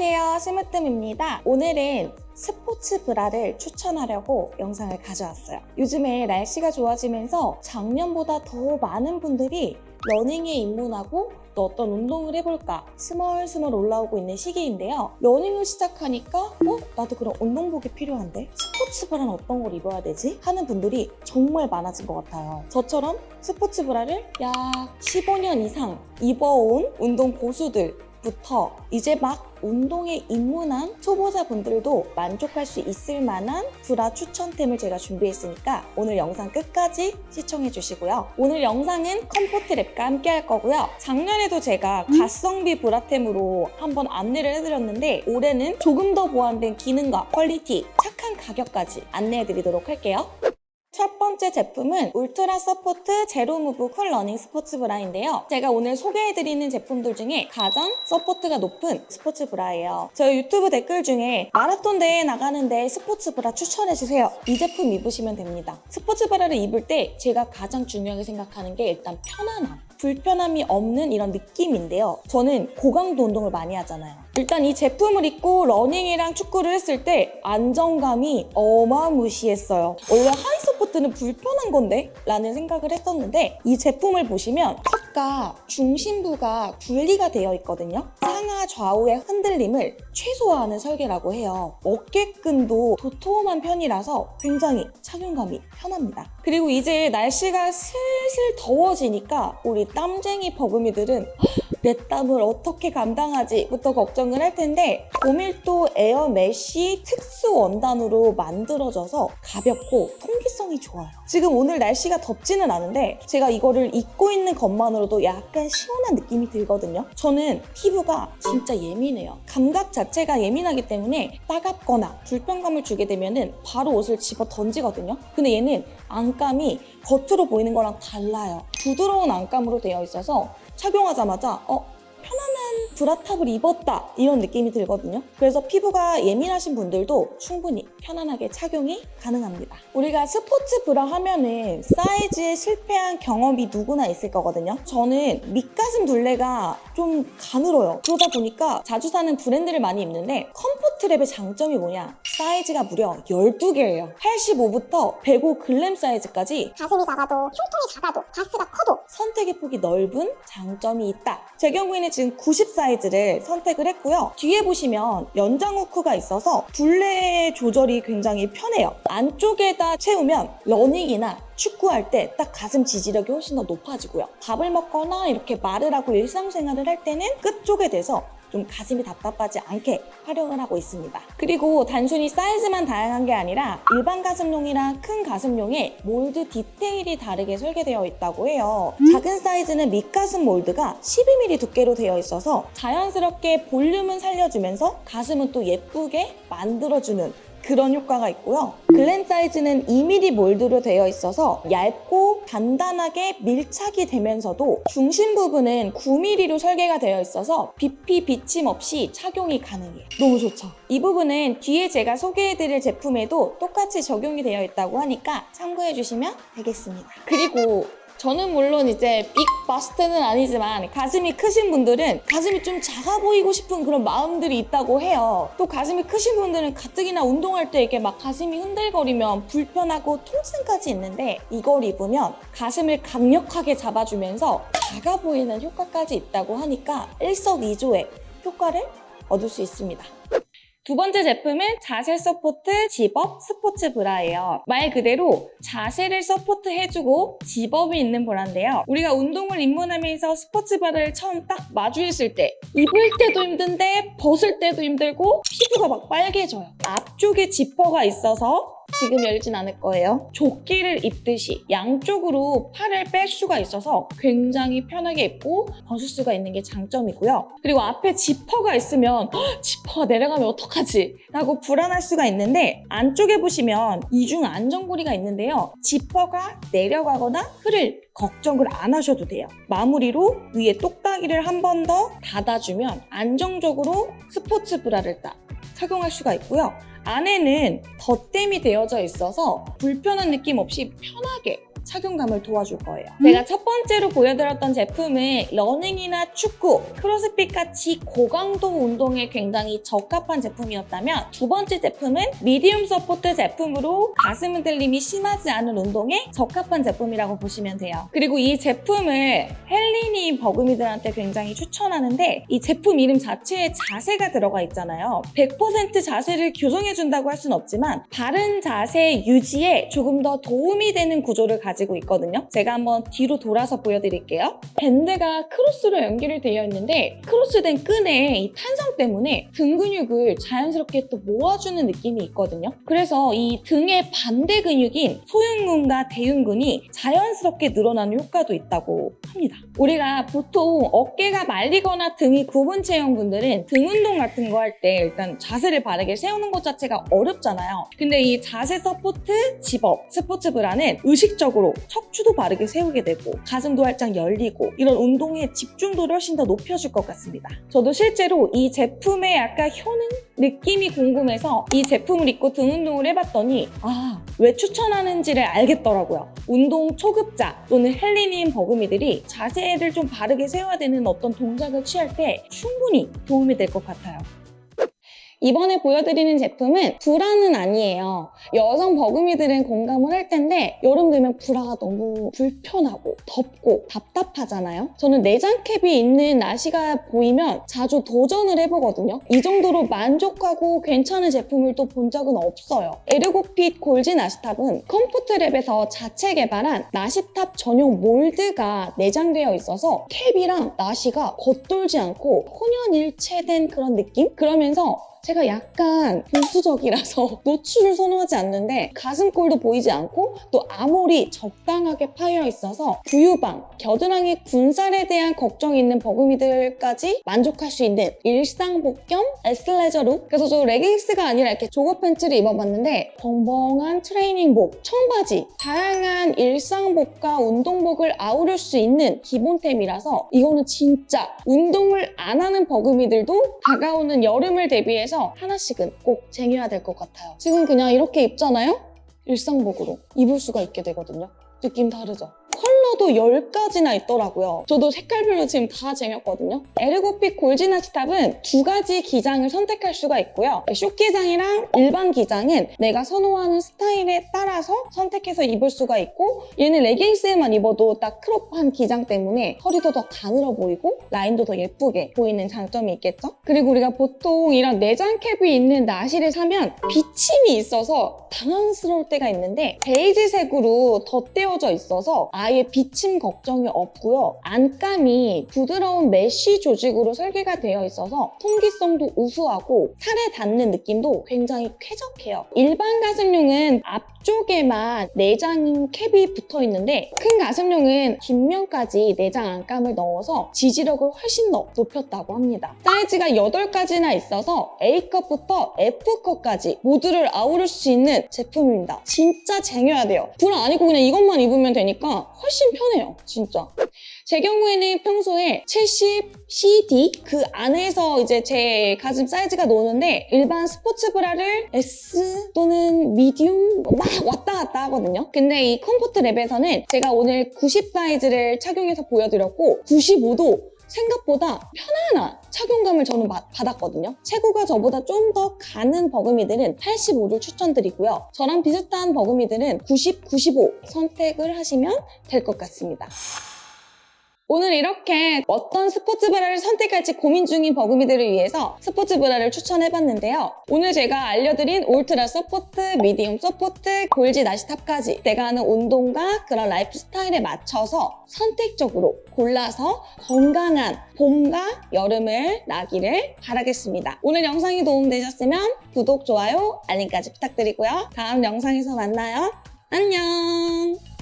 안녕하세요. 스무뜸입니다. 오늘은 스포츠 브라를 추천하려고 영상을 가져왔어요. 요즘에 날씨가 좋아지면서 작년보다 더 많은 분들이 러닝에 입문하고 또 어떤 운동을 해볼까 스멀스멀 올라오고 있는 시기인데요. 러닝을 시작하니까 어? 나도 그런 운동복이 필요한데 스포츠 브라는 어떤 걸 입어야 되지? 하는 분들이 정말 많아진 것 같아요. 저처럼 스포츠 브라를 약 15년 이상 입어온 운동 고수들 부터 이제 막 운동에 입문한 초보자분들도 만족할 수 있을 만한 브라 추천템을 제가 준비했으니까 오늘 영상 끝까지 시청해 주시고요. 오늘 영상은 컴포트랩과 함께 할 거고요. 작년에도 제가 가성비 브라템으로 한번 안내를 해드렸는데 올해는 조금 더 보완된 기능과 퀄리티, 착한 가격까지 안내해 드리도록 할게요. 첫 번째 제품은 울트라 서포트 제로 무브 쿨 러닝 스포츠 브라인데요. 제가 오늘 소개해드리는 제품들 중에 가장 서포트가 높은 스포츠 브라예요. 저희 유튜브 댓글 중에 마라톤 대회 나가는데 스포츠 브라 추천해주세요. 이 제품 입으시면 됩니다. 스포츠 브라를 입을 때 제가 가장 중요하게 생각하는 게 일단 편안함. 불편함이 없는 이런 느낌인데요. 저는 고강도 운동을 많이 하잖아요. 일단 이 제품을 입고 러닝이랑 축구를 했을 때 안정감이 어마무시했어요. 원래 하이 서포트는 불편한 건데? 라는 생각을 했었는데 이 제품을 보시면 턱과 중심부가 분리가 되어 있거든요. 상하 좌우의 흔들림을 최소화하는 설계라고 해요. 어깨끈도 도톰한 편이라서 굉장히 착용감이 편합니다. 그리고 이제 날씨가 슬슬 더워지니까 우리 땀쟁이 버금이들은 내 땀을 어떻게 감당하지부터 걱정을 할 텐데 고밀도 에어 메쉬 특수 원단으로 만들어져서 가볍고 통기성이 좋아요. 지금 오늘 날씨가 덥지는 않은데 제가 이거를 입고 있는 것만으로도 약간 시원한 느낌이 들거든요. 저는 피부가 진짜 예민해요. 감각 자체가 예민하기 때문에 따갑거나 불편감을 주게 되면은 바로 옷을 집어 던지거든요. 근데 얘는 안감이 겉으로 보이는 거랑 달라요. 부드러운 안감으로 되어 있어서 착용하자마자 어 브라탑을 입었다 이런 느낌이 들거든요. 그래서 피부가 예민하신 분들도 충분히 편안하게 착용이 가능합니다. 우리가 스포츠 브라 하면은 사이즈에 실패한 경험이 누구나 있을 거거든요. 저는 밑가슴 둘레가 좀 가늘어요. 그러다 보니까 자주 사는 브랜드를 많이 입는데 컴포트랩의 장점이 뭐냐? 사이즈가 무려 12개예요. 85부터 105 글램 사이즈까지 가슴이 작아도 흉통이 작아도 바스가 커도 선택의 폭이 넓은 장점이 있다. 제 경우에는 지금 90 사이즈를 선택을 했고요. 뒤에 보시면 연장 후크가 있어서 둘레 조절이 굉장히 편해요. 안쪽에다 채우면 러닝이나 축구할 때 딱 가슴 지지력이 훨씬 더 높아지고요. 밥을 먹거나 이렇게 말을 하고 일상생활을 할 때는 끝쪽에 대서 좀 가슴이 답답하지 않게 활용을 하고 있습니다. 그리고 단순히 사이즈만 다양한 게 아니라 일반 가슴용이랑 큰 가슴용의 몰드 디테일이 다르게 설계되어 있다고 해요. 작은 사이즈는 밑가슴 몰드가 12mm 두께로 되어 있어서 자연스럽게 볼륨은 살려주면서 가슴은 또 예쁘게 만들어주는 그런 효과가 있고요. 글램 사이즈는 2mm 몰드로 되어 있어서 얇고 단단하게 밀착이 되면서도 중심 부분은 9mm로 설계가 되어 있어서 BP 비침 없이 착용이 가능해요. 너무 좋죠? 이 부분은 뒤에 제가 소개해드릴 제품에도 똑같이 적용이 되어 있다고 하니까 참고해주시면 되겠습니다. 그리고 저는 물론 이제 빅 바스트는 아니지만 가슴이 크신 분들은 가슴이 좀 작아 보이고 싶은 그런 마음들이 있다고 해요. 또 가슴이 크신 분들은 가뜩이나 운동할 때 이렇게 막 가슴이 흔들거리면 불편하고 통증까지 있는데 이걸 입으면 가슴을 강력하게 잡아주면서 작아 보이는 효과까지 있다고 하니까 일석이조의 효과를 얻을 수 있습니다. 두 번째 제품은 자세 서포트 집업 스포츠 브라예요. 말 그대로 자세를 서포트 해주고 집업이 있는 브라인데요. 우리가 운동을 입문하면서 스포츠 브라를 처음 딱 마주했을 때 입을 때도 힘든데 벗을 때도 힘들고 피부가 막 빨개져요. 앞쪽에 지퍼가 있어서 지금 열진 않을 거예요. 조끼를 입듯이 양쪽으로 팔을 뺄 수가 있어서 굉장히 편하게 입고 벗을 수가 있는 게 장점이고요. 그리고 앞에 지퍼가 있으면 "헉, 지퍼가 내려가면 어떡하지? 라고 불안할 수가 있는데 안쪽에 보시면 이중 안전고리가 있는데요. 지퍼가 내려가거나 흐를 걱정을 안 하셔도 돼요. 마무리로 위에 똑딱이를 한 번 더 닫아주면 안정적으로 스포츠 브라를 딱 착용할 수가 있고요. 안에는 덧댐이 되어져 있어서 불편한 느낌 없이 편하게 착용감을 도와줄 거예요. 제가 첫 번째로 보여드렸던 제품은 러닝이나 축구, 크로스핏 같이 고강도 운동에 굉장히 적합한 제품이었다면 두 번째 제품은 미디움 서포트 제품으로 가슴 흔들림이 심하지 않은 운동에 적합한 제품이라고 보시면 돼요. 그리고 이 제품을 헬린이 버금이들한테 굉장히 추천하는데 이 제품 이름 자체에 자세가 들어가 있잖아요. 100% 자세를 교정해준다고 할 수는 없지만 바른 자세 유지에 조금 더 도움이 되는 구조를 가지고 있거든요. 제가 한번 뒤로 돌아서 보여드릴게요. 밴드가 크로스로 연결이 되어 있는데 크로스된 끈의 이 탄성 때문에 등 근육을 자연스럽게 또 모아주는 느낌이 있거든요. 그래서 이 등의 반대 근육인 소흉근과 대흉근이 자연스럽게 늘어나는 효과도 있다고 합니다. 우리가 보통 어깨가 말리거나 등이 굽은 체형 분들은 등 운동 같은 거 할 때 일단 자세를 바르게 세우는 것 자체가 어렵잖아요. 근데 이 자세 서포트 집업 스포츠 브라는 의식적으로 척추도 바르게 세우게 되고 가슴도 활짝 열리고 이런 운동의 집중도를 훨씬 더 높여줄 것 같습니다. 저도 실제로 이 제품의 약간 효능 느낌이 궁금해서 이 제품을 입고 등 운동을 해봤더니 아 왜 추천하는지를 알겠더라고요. 운동 초급자 또는 헬린인 버금이들이 자세를 좀 바르게 세워야 되는 어떤 동작을 취할 때 충분히 도움이 될 것 같아요. 이번에 보여드리는 제품은 브라는 아니에요. 여성 버금이들은 공감을 할 텐데 여름 되면 브라가 너무 불편하고 덥고 답답하잖아요. 저는 내장캡이 있는 나시가 보이면 자주 도전을 해보거든요. 이 정도로 만족하고 괜찮은 제품을 또 본 적은 없어요. 에르고핏 골지 나시탑은 컴포트랩에서 자체 개발한 나시탑 전용 몰드가 내장되어 있어서 캡이랑 나시가 겉돌지 않고 혼연일체된 그런 느낌? 그러면서 제가 약간 보수적이라서 노출을 선호하지 않는데 가슴골도 보이지 않고 또 암홀이 적당하게 파여 있어서 부유방, 겨드랑이 군살에 대한 걱정이 있는 버금이들까지 만족할 수 있는 일상복 겸 에슬레저 룩 그래서 저 레깅스가 아니라 이렇게 조거 팬츠를 입어봤는데 벙벙한 트레이닝복, 청바지 다양한 일상복과 운동복을 아우를 수 있는 기본템이라서 이거는 진짜 운동을 안 하는 버금이들도 다가오는 여름을 대비해서 하나씩은 꼭 쟁여야 될 것 같아요. 지금 그냥 이렇게 입잖아요? 일상복으로 입을 수가 있게 되거든요. 느낌 다르죠? 컬러도 10가지나 있더라고요. 저도 색깔별로 지금 다 쟁였거든요. 에르고핏 골지나 스탑은 두 가지 기장을 선택할 수가 있고요. 숏 기장이랑 일반 기장은 내가 선호하는 스타일에 따라서 선택해서 입을 수가 있고 얘는 레깅스에만 입어도 딱 크롭한 기장 때문에 허리도 더 가늘어 보이고 라인도 더 예쁘게 보이는 장점이 있겠죠? 그리고 우리가 보통 이런 내장 캡이 있는 나시를 사면 비침이 있어서 당황스러울 때가 있는데 베이지색으로 덧대어져 있어서 아예 비침 걱정이 없고요. 안감이 부드러운 메쉬 조직으로 설계가 되어 있어서 통기성도 우수하고 살에 닿는 느낌도 굉장히 쾌적해요. 일반 가슴용은 앞쪽에만 내장 캡이 붙어 있는데 큰 가슴용은 뒷면까지 내장 안감을 넣어서 지지력을 훨씬 더 높였다고 합니다. 사이즈가 8가지나 있어서 A컵부터 F컵까지 모두를 아우를 수 있는 제품입니다. 진짜 쟁여야 돼요. 불 아니고 그냥 이것만 입으면 되니까 훨씬 편해요. 진짜. 제 경우에는 평소에 70 CD 그 안에서 이제 제 가슴 사이즈가 노는데 일반 스포츠 브라를 S 또는 미디움 막 왔다 갔다 하거든요. 근데 이 컴포트 랩에서는 제가 오늘 90 사이즈를 착용해서 보여드렸고 95도 생각보다 편안한 착용감을 저는 마- 받았거든요. 체구가 저보다 좀 더 가는 버금이들은 85를 추천드리고요. 저랑 비슷한 버금이들은 90, 95 선택을 하시면 될 것 같습니다. 오늘 이렇게 어떤 스포츠 브라를 선택할지 고민 중인 버금이들을 위해서 스포츠 브라를 추천해봤는데요. 오늘 제가 알려드린 울트라 서포트, 미디움 서포트, 골지 나시 탑까지 내가 하는 운동과 그런 라이프 스타일에 맞춰서 선택적으로 골라서 건강한 봄과 여름을 나기를 바라겠습니다. 오늘 영상이 도움되셨으면 구독, 좋아요, 알림까지 부탁드리고요. 다음 영상에서 만나요. 안녕!